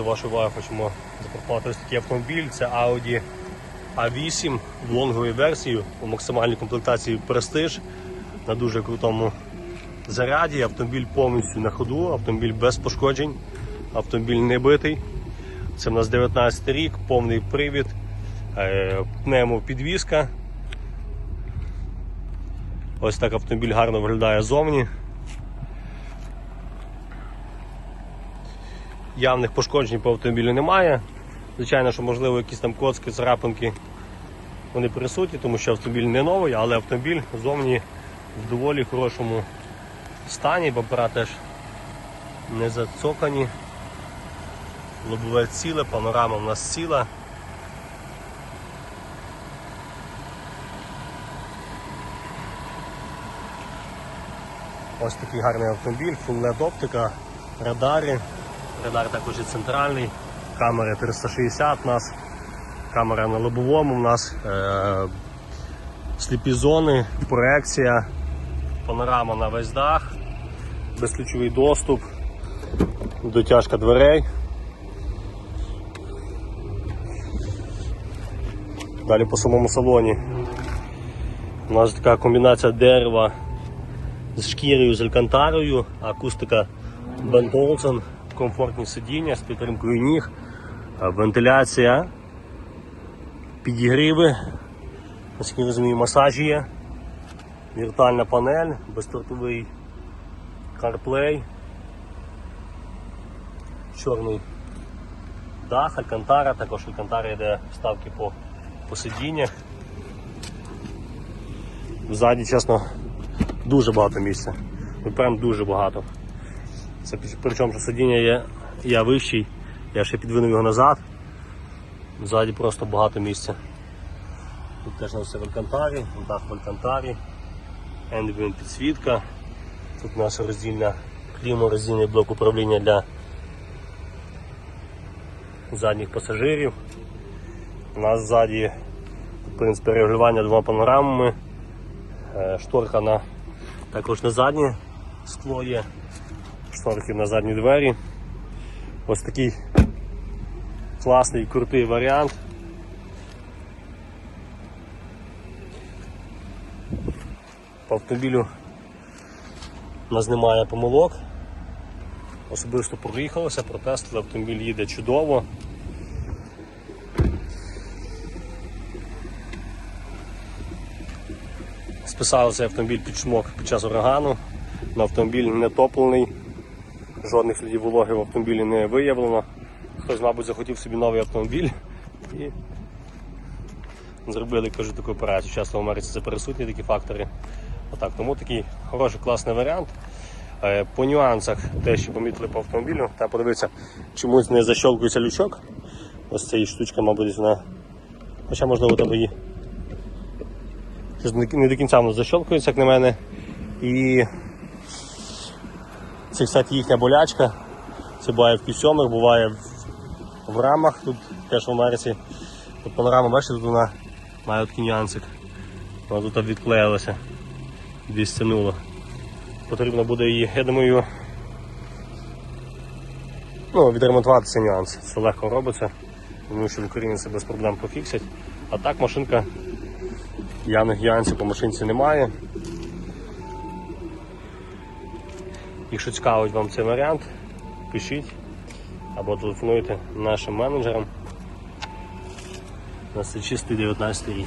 до вашої уваги хочемо запропонувати ось такий автомобіль. Це Audi A8 в лонговій версії у максимальній комплектації Prestige на дуже крутому заряді. Автомобіль повністю на ходу, автомобіль без пошкоджень, автомобіль не битий. Це в нас 19 рік, повний привід, е, пневмопідвізка. Ось так автомобіль гарно виглядає зовні. Явних пошкоджень по автомобілю немає. Звичайно, що можливо якісь там коцки, царапинки вони присутні, тому що автомобіль не новий, але автомобіль зовні в доволі хорошому стані, бампера теж не зацокані. Лобове ціле, панорама в нас ціла. Ось такий гарний автомобіль, LED оптика, радари. Радар також і центральний, камери 360 у нас, камера на лобовому у нас, е- сліпі зони, проекція, панорама на весь дах, безключовий доступ, дотяжка дверей. Далі по самому салоні. У нас така комбінація дерева з шкірою, з алькантарою, акустика Бен Олсен, комфортні сидіння з підтримкою ніг, вентиляція, підігріви, наскільки розумію, масажі є, віртуальна панель, безтортовий CarPlay, чорний дах, алькантара, також алькантара йде вставки по, по сидіннях. Ззаді, чесно, дуже багато місця. Прям дуже багато. Це причому що сидіння є, я вищий, я ще підвинув його назад. Ззаді просто багато місця. Тут теж на все в алькантарі, дах в алькантарі, ендвін підсвітка. Тут нас роздільна клімо, роздільний блок управління для задніх пасажирів. У нас ззаді в принципі, регулювання двома панорамами, Е, шторка на також на заднє скло є, шторки на задні двері. Ось такий класний крутий варіант. По автомобілю у нас немає помилок. Особисто проїхалося, протестили, автомобіль їде чудово. Списали цей автомобіль під шмок під час урагану. На автомобіль не топлений, жодних слідів вологи в автомобілі не виявлено. Хтось, мабуть, захотів собі новий автомобіль і зробили кажу, таку операцію. Часто в Америці це присутні такі фактори. Отак, тому такий хороший класний варіант. Е, По нюансах, те, що помітили по автомобілю, та подивитися, чомусь не защолкується лючок. Ось ця штучка, мабуть, вона. Хоча можливо там її не до кінця воно защелкується, як на мене. І це, кстати, їхня болячка. Це буває в пісьомах, буває в, в рамах. Тут теж в Америці. Тут панорама, бачите, тут вона має такий нюансик. Вона тут відклеїлася, відстянула. Потрібно буде її, я думаю, ну, відремонтувати цей нюанс. Це легко робиться. Думаю, що в Україні це без проблем пофіксять. А так машинка Явних нюансів по машинці немає. Якщо цікавить вам цей варіант, пишіть або телефонуйте нашим менеджерам. У нас це чистий 19 рік.